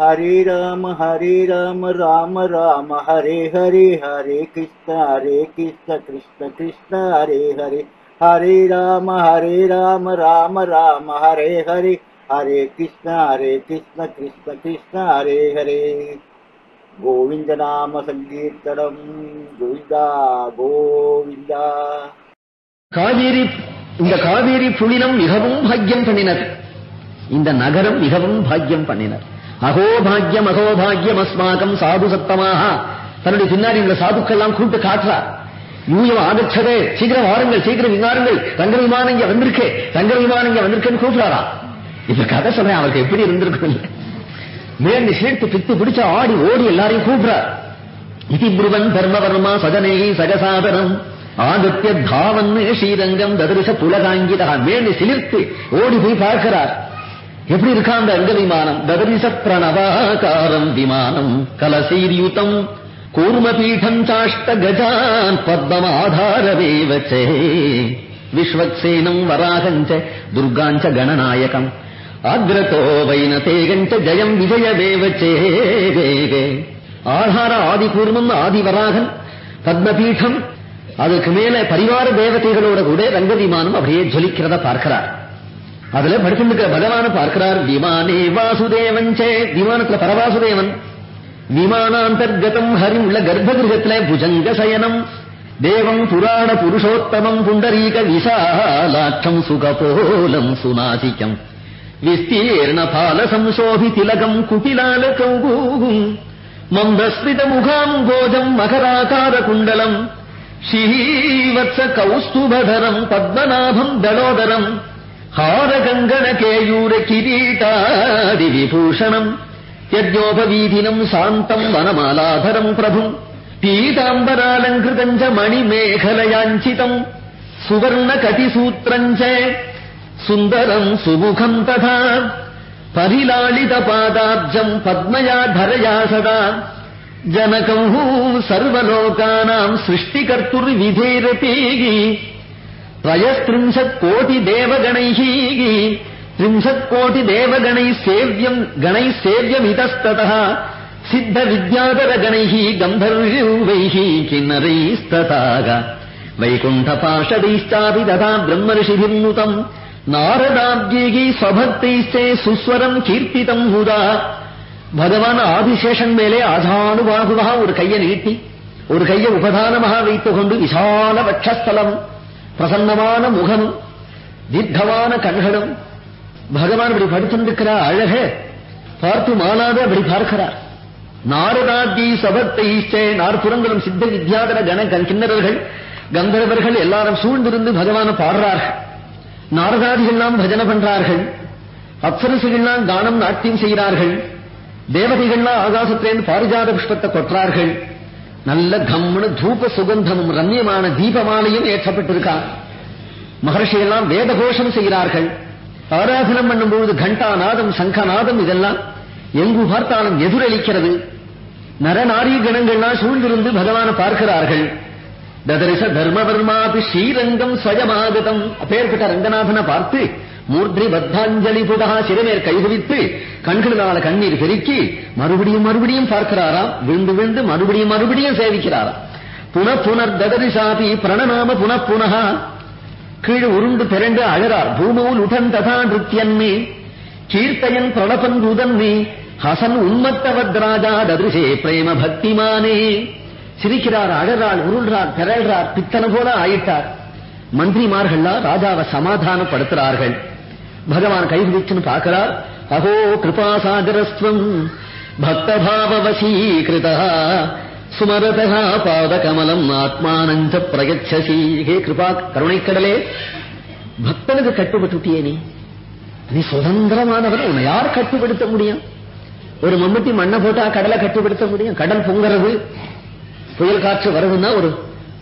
ஹரே ராம ஹரே ராம ராம ராம ஹரே ஹரே ஹரே கிருஷ்ண ஹரே கிருஷ்ண கிருஷ்ண கிருஷ்ண ஹரே ஹரே. ஹரே ராம ஹரே ராம ராம ராம ஹரே ஹரே. ஹரே கிருஷ்ண ஹரே கிருஷ்ண கிருஷ்ண கிருஷ்ண ஹரே ஹரே. கோவிந்த நாம சங்கீர்த்தனம். கோவிந்தா கோவிந்தா. காவேரி இந்த காவேரி புலினம் மிகவும் பாக்கியம் பண்ணினர். இந்த நகரம் மிகவும் பாக்கியம் பண்ணினர். அகோபாகியம் அகோபாகியம் அஸ்மாகம் சாது சத்தமாக தன்னுடைய பின்னாடி உள்ள சாதுக்கெல்லாம் கூப்பிட்டு காட்டுறார் யூயம் ஆகச்சதே சீக்கிரம் வாருங்கள் சீக்கிரம் விமானங்கள் தங்க விமானம் இங்க வந்திருக்கு. தங்க விமானம் இங்க வந்திருக்குன்னு கூப்பிடுறாரா. இப்ப கதை சொல்றேன் அவருக்கு எப்படி இருந்திருக்கும் மேண்டு சேர்த்து பித்து பிடிச்ச ஆடி ஓடி எல்லாரையும் கூப்பிடுறார் இதி புருவன் தர்மவர்மா சதனே சகசாதனம். ஆதித்ய தாவன் ஸ்ரீரங்கம் ததரிச புலகாங்கிதா. மேண்டு சிலிர்த்து ஓடி போய் பார்க்கிறார். எப்படி இருக்கா அந்த அங்க விமானம்? ததரிச பிரணவாகாரம் விமானம். கலசீரியுதம் கூர்மபீடம் சாஷ்ட கஜான் பத்மமாதாரவேவச்சே விஸ்வக்சேனம் வராகஞ்ச துர்காஞ்ச கணநாயகம். அக்ரதோ வைனதேகஞ்ச ஜயம் விஜயவேவச்சே ஆதார ஆதி கூர்மம் ஆதி வராகன் பத்மபீடம். அதுக்கு மேல பரிவார தேவதைகளோட கூட ரங்க விமானம் அப்படியே ஜொலிக்கிறத பார்க்கிறார். அதுல படுத்திருக்கிற பகவான பார்க்கிறார் விமானே வாசுதேவன் விமானத்துல பரவாசுதேவன் விமானாந்தர்கதம் ஹரி உள்ள கர்ப்பகிருகத்துல புஜங்க சயனம் தேவம் புராண புருஷோத்தமம் புண்டரீக விசாலாட்சம் சுகபோலம் சுநாசிக்கம் விஸ்தீர்ண பால சம்சோபி திலகம் குட்டிலால கௌகூகும் மந்தஸ்மித முகாம் கோஜம் மகராகார குண்டலம் ஸ்ரீவத்ச கௌஸ்துபதரம் பத்மநாபம் హారగంగణకేయూరకిరీటాది విభూషణం యజ్ఞోపవీధినం శాంతం వనమాలాధరం ప్రభు పీతాంబరాలంకృతం చ మణిమేఖలయాంచితం సువర్ణకటిసూత్రం చ సుందరం సుముఖం తథా పరిలాళిత పాదాబ్జం పద్మయా ధరయా సదా జనకం సర్వలోకానాం సృష్టికర్తుర్విధేరతేగి त्रयस्त्रिंशत् कोटि देवगणैः त्रिंशत् कोटि गणैः सेव्यम् गणैः सेव्यमितस्ततः सिद्धविद्याधरगणैः गन्धर्वैः किन्नरैस्तथाग वैकुण्ठपाशदैश्चापि तथा ब्रह्मर्षिभिर्नुतम् नारदाब्जैः स्वभक्तैश्चे சுஸ்வரம் கீர்த்திதம் முதா பகவான் ஆதிசேஷன் மேலே ஆஜானுபாகுவா ஒரு கையை நீட்டி ஒரு கையை உபதானமாக வைத்துக் கொண்டு விசால வட்சஸ்தலம் பிரசன்னமான முகம் தீர்க்கமான கண்களும். பகவான் இப்படி படுத்திருக்கிற அழக பார்த்து மாலாத அப்படி பார்க்கிறார். நாரதாதி சபத்தை நாற்புறங்களும் சித்த வித்யாதர கண கிண்ணறர்கள் கந்தர்வர்கள் எல்லாரும் சூழ்ந்திருந்து பகவான பாடுறார்கள். நாரதாதிகள்லாம் பஜனை பண்றார்கள். அப்சரசுகள்லாம் தானம் நாட்டியம் செய்கிறார்கள். தேவதைகள்லாம் ஆகாசத்திலேருந்து பாரிஜாத புஷ்பத்தை கொற்றார்கள் நல்ல கம்னு தூப சுகந்தமும் ரம்யமான தீபமாலையும் ஏற்றப்பட்டிருக்கா மகர்ஷி எல்லாம் வேத கோஷம் செய்கிறார்கள். ஆராதனம் பண்ணும்போது கண்டாநாதம் சங்கநாதம் இதெல்லாம் எங்கு பார்த்தாலும் எதிரளிக்கிறது நரநாரி கணங்கள்லாம் சூழ்ந்திருந்து பகவான பார்க்கிறார்கள். ததரிச தர்மவர்மாபி ஸ்ரீரங்கம் ஸ்வயமாகதம் அப்பேற்பட்ட ரங்கநாதனை பார்த்து மூர்த்தி பத்தாஞ்சலி புதா சிறுமேர் கைகுவித்து கண்களினால கண்ணீர் பெருக்கி மறுபடியும் மறுபடியும் பார்க்கிறாராம். விழுந்து விழுந்து மறுபடியும் மறுபடியும் சேவிக்கிறாராம். புன புனர் ததரிசாபி பிரணநாம புன புனகா கீழ் உருண்டு திரண்டு அழறார். பூமவுல் உடன் ததா நிருத்தியன்மே. கீர்த்தயன் பிரணபன் ருதன்மே ஹசன் உன்மத்தவத்ராஜா ததிருஷே பிரேம பக்திமானே சிரிக்கிறார் அழறாள் உருள்றார் திரள்றார் பித்தன போல ஆயிட்டார். மந்திரிமார்கள்லாம் ராஜாவை சமாதானப்படுத்துறார்கள் பகவான் கைவிச்சுன்னு பார்க்கிறார். அகோ கிருபாசாகரஸ்வம் பக்தபாவவசீகிருதா. சுமரதா பாதகமலம் ஆத்மானஞ்ச பிரயச்சசி. ஹே கிருபா கருணைக்கடலே. பக்தனுக்கு கட்டுப்பட்டுட்டியே நீ. நீ சுதந்திரமானவன் உன்னை யார் கட்டுப்படுத்த முடியும்? ஒரு மம்முட்டி மண்ணை போட்டா கடலை கட்டுப்படுத்த முடியும்? கடல் பொங்குறது. புயல் காற்று வருதுன்னா ஒரு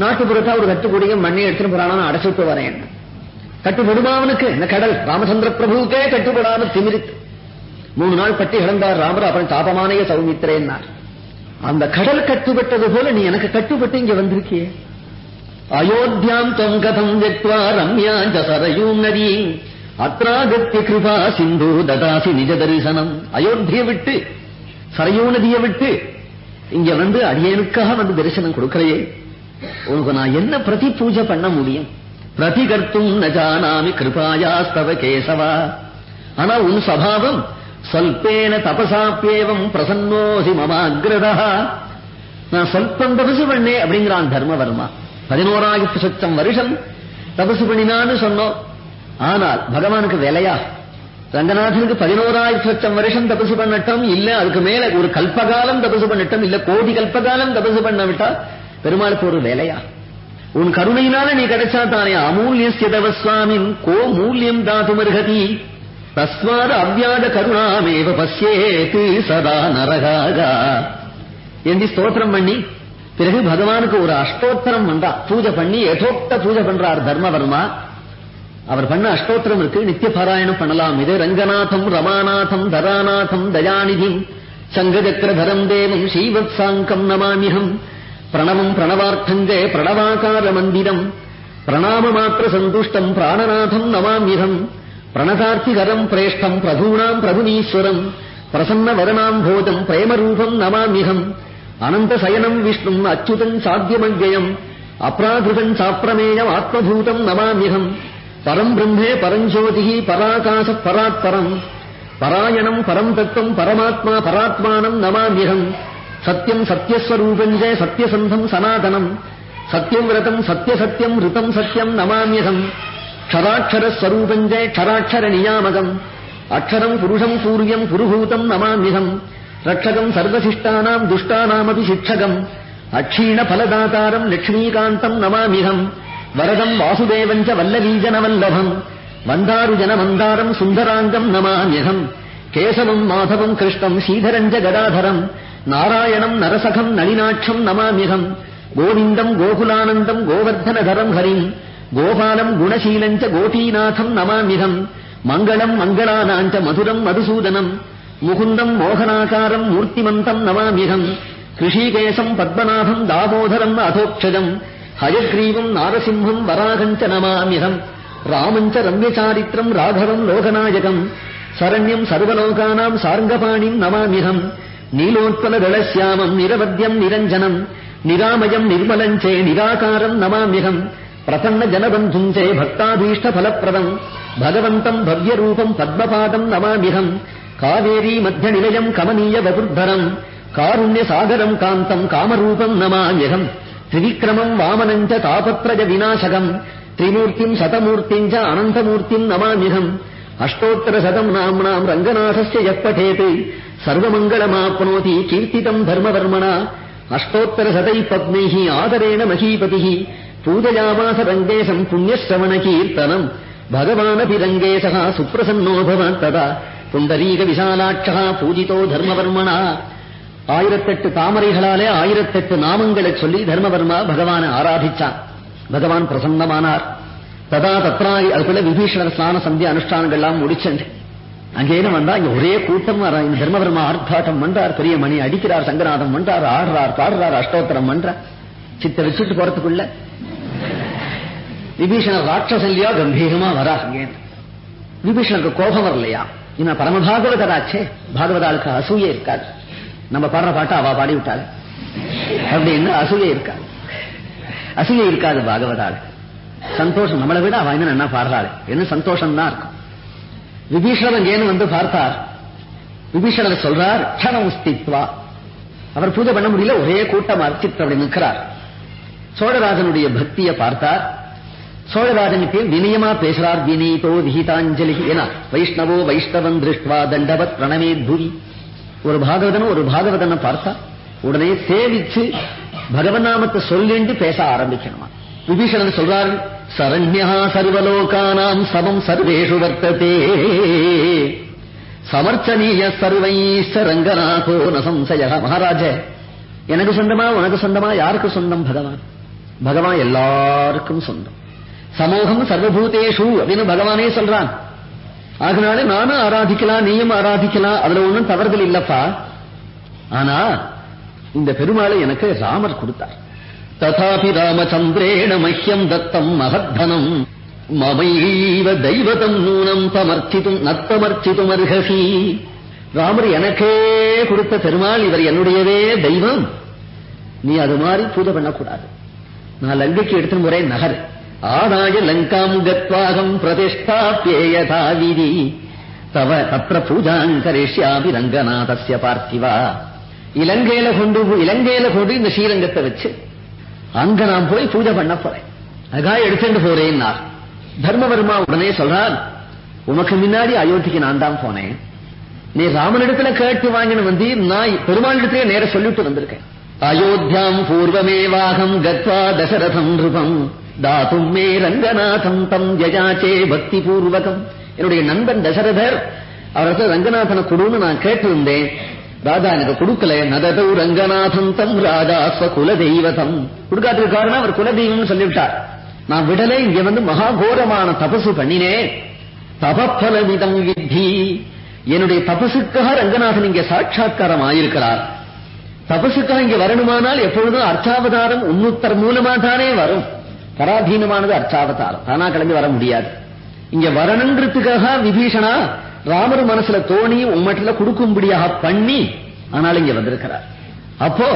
நாட்டுப்புறத்தா ஒரு கட்டுக்கூடிய மண்ணை எடுத்துட்டு போறானா அடைச்சிட்டு வரேன். கட்டுப்படுமா அவனுக்கு இந்த கடல்? ராமச்சந்திர பிரபுவுக்கே கட்டுப்படாம திமிரித்து. மூணு நாள் பட்டி கிடந்தார் ராமர் அவன் தாபமானைய சௌமித்திரேன்னார் அந்த கடல் கட்டுப்பட்டது போல நீ எனக்கு கட்டுப்பட்டு இங்க வந்திருக்கியே. அயோத்தியாம் தொங்கதம் வெத்வா ரம்யாஞ்ச சரயூம் நதி. அத்ராகத்திய கிருபா சிந்து ததாசி நிஜ தரிசனம். அயோத்தியை விட்டு சரையூ நதியை விட்டு இங்க வந்து அடியனுக்காக வந்து தரிசனம் கொடுக்கலையே. உனக்கு நான் என்ன பிரதி பூஜை பண்ண முடியும்? பிரதிகர்த்தும் நஜானாமி கிருபாயாஸ்தவ கேசவா. ஆனா உன் சபாவம் சொல்பேன தபசாப்பியேவம் பிரசன்னோசி மமாகிரதா. நான் சொல்பம் தபசு பண்ணே அப்படிங்கிறான் தர்மவர்மா. பதினோராயிரத்து சத்தம் வருஷம் தபசு பண்ணினான்னு சொன்னோம். ஆனால் பகவானுக்கு விலையா? ரங்கநாதனுக்கு பதினோராயிரத்து லட்சம் வருஷம் தபசு பண்ணட்டும் இல்ல அதுக்கு மேல ஒரு கல்பகாலம் தபசு பண்ணட்டும் இல்ல கோடி கல்பகாலம் தபசு பண்ண விட்டா பெருமாளுக்கு ஒரு வேலையா? உன் கருணையினால நீ கிடைச்சா தானே அமூல்யஸ்ய தவ கோ மூல்யம் தாதுமர்ஹதி தஸ்மாத் அவ்யாஜ கருணாமேவ பசியேத்து சதா நரகாகா. என்று ஸ்தோத்திரம் பண்ணி? பிறகு பகவானுக்கு ஒரு அஷ்டோத்தரம் பண்றா பூஜை பண்ணி யதோக்த பூஜை பண்றார் தர்மவர்மா. அவர் பண்ண அஷ்டோத்திரம் இருக்கு நித்திய பாராயணம் பண்ணலாம். இது ரங்கநாதம் ரமாநாதம் தராநாதம் தயாநிதி சங்கசக்கரதரம் தேவம் ஸ்ரீவத்சாங்கம் நமாமிகம் ప్రణవం ప్రణవార్థంజే ప్రణవాకార మందిరం ప్రణామమాత్ర సంతుష్టం ప్రాణనాథం నమామ్యహం. ప్రణతార్థికరం ప్రేష్టం ప్రధూణాం ప్రభునీశ్వరం. ప్రసన్నవరణాం భోజం ప్రేమరూపం నమామ్యహం. అనంతశయనం విష్ణుం అచ్యుతం సాధ్యమవ్యయం. అప్రాధృతం చాప్రమేయం ఆత్మభూతం నమామ్యహం. పరం బ్రహ్మే పరం జ్యోతి పరాకాశ పరాత్పరం. పరాయణం పరం తత్వం పరమాత్మా పరాత్మానం నమామ్యహం. సత్యం సత్యస్వరూపంచే సత్యసంధం సనాతనం. సత్యం వ్రతం సత్యసత్యం ఋతం సత్యం నమామ్యహం. క్షరాక్షర స్వరూపంచే క్షరాక్షర నియామకం. అక్షరం పురుషం సూర్యం పురుభూతం నమామ్యహం. రక్షకం సర్వశిష్టానాం దుష్టానామపి శిక్షకం. అక్షీణ ఫలదాతారం లక్ష్మీకాంతం నమామిహం వరదం వాసుదేవంచ వల్లవీజనవల్లభం. మందారుజనమందారం సుందరాంగం నమామ్యహం. కేశవం మాధవం కృష్ణం శ్రీధరం జ గదాధరం. நாராயணம் நரசகம் நளினாட்சம் நமாமிகம். கோவிந்தம் கோகுலானந்தம் கோவர்தனதரம் ஹரிம். கோபாலம் குணசீலஞ்ச கோபீநாதம் நமாமிகம். மங்களம் மங்களானாஞ்ச மதுரம் மதுசூதனம். முகுந்தம் மோகனாகாரம் மூர்த்திமந்தம் நமாமிகம். கிருஷிகேசம் பத்மநாபம் தாமோதரம் அதோக்ஷஜம் ஹயக்ரீவம் நாரசிம்ஹம் வராகஞ்ச நமாமிகம். ராமஞ்ச ரம்யசாரித்திரம் ராகவம் லோகநாயகம். சரண்யம் சர்வலோகானாம் சார்ங்கபாணிம் நமாமிகம். నీలోత్పల గణశ్యామం నిరవద్యం నిరంజనం నిరామయం నిర్మలం చే నిరాకారం నమామ్యహం ప్రసన్న జనబంధుం చే భక్తాభీష్ట ఫలప్రదం భగవంతం భవ్య రూపం పద్మపాదం నమామిహం కావేరీ మధ్య నిలయం కమనీయ వగుర్ధరం కారుణ్య సాగరం కాంతం కామరూపం నమామ్యహం త్రివిక్రమం వామనం చ తాపత్రయ వినాశకం త్రిమూర్తిం శతమూర్తిం చ అనంతమూర్తిం నమామ్యహం சதம் நாம்னாம் ரங்கநாதஸ்ய எப்படேத் சர்வமங்களமாப்னோதி கீர்த்திதம் தர்மவர்மணா அஷ்டோத்தர சதை பத்மைः ஆதரேண மகீபதிः பூஜயாமாச ரங்கேசம் புண்ணியஸ்ரவண கீர்த்தனம் பகவானபி ரங்கேசः சுப்பிரசன்னோ பவான் ததா புண்டரீக விசாலாட்சா பூஜிதோ தர்மவர்மணா ஆயிரத்தெட்டு தாமரைகளாலே ஆயிரத்தெட்டு நாமங்களை சொல்லி தர்மவர்மா பகவானை ஆராதிச்சான் பகவான் பிரசன்னமானார் ததா தத்ராய் அதுக்குள்ள விபீஷணர் ஸ்நான சந்திய அனுஷ்டானங்கள்லாம் முடிச்சண்டு அங்கேயும் வந்தா இங்க ஒரே கூட்டம் வர இந்த தர்மவர்மா ஆர்ப்பாட்டம் பண்றார் பெரிய மணி அடிக்கிறார் சங்கநாதம் பண்றார் ஆடுறார் பாடுறார் அஷ்டோத்தரம் பண்றார் சித்த வச்சுட்டு போறதுக்குள்ள விபீஷணர் ராட்சசன் இல்லையா கம்பீரமா வரா அங்கேன்னு விபீஷணருக்கு கோபம் வரலையா இன்னும் பரமபாகவதராச்சே பாகவதாளுக்கு அசூயே இருக்காது நம்ம பாடுற பாட்டை அவ பாடி விட்டாள் அப்படின்னு அசூயே இருக்காது அசூயே இருக்காது பாகவதாளுக்கு சந்தோஷம். நம்மளை விட அவன் என்ன பாடுறாரு பாடுறாள்? என்ன சந்தோஷம் தான் இருக்கும். விபீஷணர் அங்கேன்னு வந்து பார்த்தார்? விபீஷணர் சொல்றார் க்ஷணம் ஸ்தித்வா. அவர் பூஜை பண்ண முடியல ஒரே கூட்டம் அர்த்தித்து அப்படி நிற்கிறார். சோழராஜனுடைய பக்தியை பார்த்தார். சோழராஜனுக்கு வினயமா பேசுறார் வினீதோ விஹிதாஞ்சலி என வைஷ்ணவோ வைஷ்ணவன் திருஷ்டுவா தண்டவத் பிரணமே துரி ஒரு பாகவதனும் ஒரு பாகவதனை பார்த்தா உடனே சேவிச்சு பகவநாமத்தை சொல்லிண்டு பேச ஆரம்பிக்கணுமா? விபீஷணன் சொல்றார் சரண்யா சர்வலோகானாம் சமம் சர்வேஷு வர்த்ததே. சமர்ச்சனீய சர்வைஸ்வ ரங்கநாதோ நசம்சய மகாராஜ எனக்கு சொந்தமா உனக்கு சொந்தமா யாருக்கு சொந்தம் பகவான்? பகவான் எல்லாருக்கும் சொந்தம். சமூகம் சர்வபூதேஷு அப்படின்னு பகவானே சொல்றான். அதனால நானும் ஆராதிக்கலாம் நீயும் ஆராதிக்கலாம் அதுல ஒண்ணும் தவறுதல் இல்லப்பா. ஆனா இந்த பெருமாளை எனக்கு ராமர் கொடுத்தார். ததாபி ராமச்சந்திரேண மஹ்யம் தத்தம் மகத்தனம் மமைவ தெய்வதம் நூனம் தமர்த்தித்தும் நத்தமர்த்தித்தும் அருகசி ராமர் எனக்கே கொடுத்த பெருமாள் இவர் என்னுடையவே தெய்வம். நீ அது மாதிரி பூஜை பண்ணக்கூடாது. நான் லங்கைக்கு எடுத்துன்னு போறேன் நகர். ஆதாய லங்காம் கத்வாகம் பிரதிஷ்டாப்பியேயதா விதி. தவ தத்திர பூஜாங் கரிஷ்யாமி ரங்கநாதஸ்ய பார்த்திவா. இலங்கையில கொண்டு இலங்கையில கொண்டு இந்த ஸ்ரீரங்கத்தை வச்சு அங்க நான் போய் பூஜை பண்ண போறேன். அதுக்காக எடுத்துட்டு போறேன்னார். தர்மவர்மா உடனே சொல்றார் உனக்கு முன்னாடி அயோத்திக்கு நான் தான் போனேன். நீ ராமனிடத்துல கேட்டு வாங்கின வந்து நான் பெருமாளிடத்திலே நேர சொல்லிட்டு வந்திருக்கேன். அயோத்தியாம் பூர்வமேவாகம் கத்வா தசரதம் நிருபம் தாத்தும் மே ரங்கநாதம் தம் ஜஜாச்சே பக்தி பூர்வகம். என்னுடைய நண்பன் தசரதர் அவரது ரங்கநாதனை கொடுன்னு நான் கேட்டிருந்தேன். ராஜா எனக்கு கொடுக்கல. நததௌ ரங்கநாதம் தம் ராஜா ஸ்வ குலதெய்வதம் கொடுக்காததுக்கு காரணம் அவர் குலதெய்வம்னு சொல்லிவிட்டார். நான் விடலை இங்க வந்து மகாகோரமான தபசு பண்ணினேன். தபப்பலமிதம் வித்தி. என்னுடைய தபசுக்காக ரங்கநாதன் இங்க சாட்சா்காரம் ஆயிருக்கிறார் தபசுக்காக இங்க வரணுமானால் எப்பொழுதும் அர்ச்சாவதாரம் உன்னுத்தர் மூலமா தானே வரும். பராதீனமானது அர்ச்சாவதாரம். தானா கிளம்பி வர முடியாது. இங்க வரணுன்றதுக்காக விபீஷனா ராமர் மனசுல தோணி உம்மட்டில கொடுக்கும்படியாக பண்ணி ஆனால் இங்க வந்திருக்கிறார். அப்போ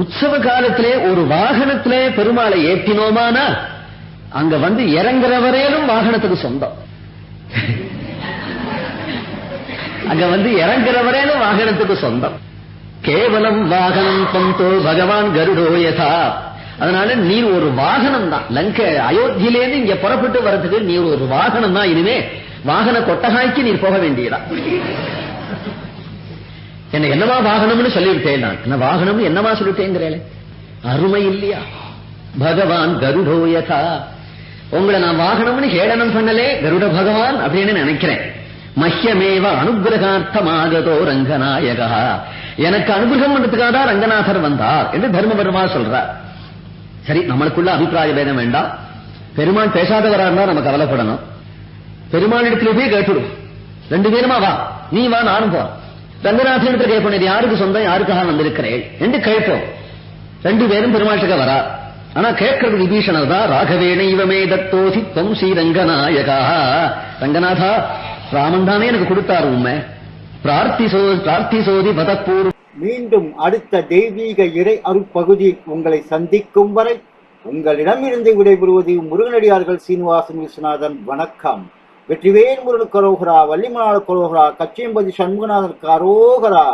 உற்சவ காலத்திலே ஒரு வாகனத்திலே பெருமாளை ஏற்றினோமானா அங்க வந்து இறங்குற வரையிலும் வாகனத்துக்கு சொந்தம். அங்க வந்து இறங்குற வரையிலும் வாகனத்துக்கு சொந்தம். கேவலம் வாகனம் பந்தோ பகவான் கருடோ யதா. அதனால நீ ஒரு வாகனம் தான் லங்க அயோத்தியிலேருந்து இங்க புறப்பட்டு வர்றதுக்கு நீ ஒரு வாகனம் தான் இனிமே வாகன கொட்டகாய்க்கு நீர் போக வேண்டியதா? என்ன என்னவா வாகனம்னு சொல்லிவிட்டேன் நான். என்ன வாகனம் என்னவா சொல்லிட்டேங்கிறேன் அருமை இல்லையா? பகவான் கருடோ யதா. உங்களை நான் வாகனம்னு ஹேளனம் பண்ணலே கருட பகவான் அப்படின்னு நினைக்கிறேன். மஹ்யமேவ அனுகிரகார்த்தமாகதோ ரங்கநாயகா. எனக்கு அனுகிரகம் பண்றதுக்காக தான் ரங்கநாதர் வந்தார் என்று தர்மபெருமா சொல்றார். சரி நம்மளுக்குள்ள அபிப்பிராய பேதம் வேண்டாம். பெருமான் பேசாதவரா இருந்தா நம்ம கவலைப்படணும். பெருமாள் போய் கேட்டுடும் ரெண்டு பேருமா வா. நீ வா நானும் போ ரங்கநாதன் இடத்துல கேட்போம் இது யாருக்கு சொந்தம் யாருக்காக வந்திருக்கிறேன் என்று கேட்போம். ரெண்டு பேரும் பெருமாள்கிட்ட வரா. ஆனா கேட்கறது விபீஷணர் தான் ராகவேண இவமே தத்தோசி தொம் ஸ்ரீ ரங்கநாயகா. ரங்கநாதா ராமன் தானே எனக்கு கொடுத்தாரு உண்மை பிரார்த்தி சோ பிரார்த்தி சோதி பதப்பூர். மீண்டும் அடுத்த தெய்வீக இறை அருட்பகுதி உங்களை சந்திக்கும் வரை உங்களிடமிருந்து விடைபெறுவது முருகனடியார்கள் சீனிவாசன் விஸ்வநாதன். வணக்கம். வெற்றிவேல் முருகன் கரோகரா வள்ளிமலாள கரோகரா கச்சியம்பதி சண்முகநாதன் கரோகரா.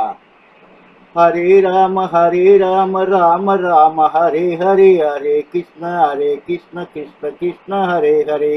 ஹரே ராம ஹரே ராம ராம ராம ஹரே ஹரே ஹரே கிருஷ்ண ஹரே கிருஷ்ண கிருஷ்ண கிருஷ்ண ஹரே ஹரே.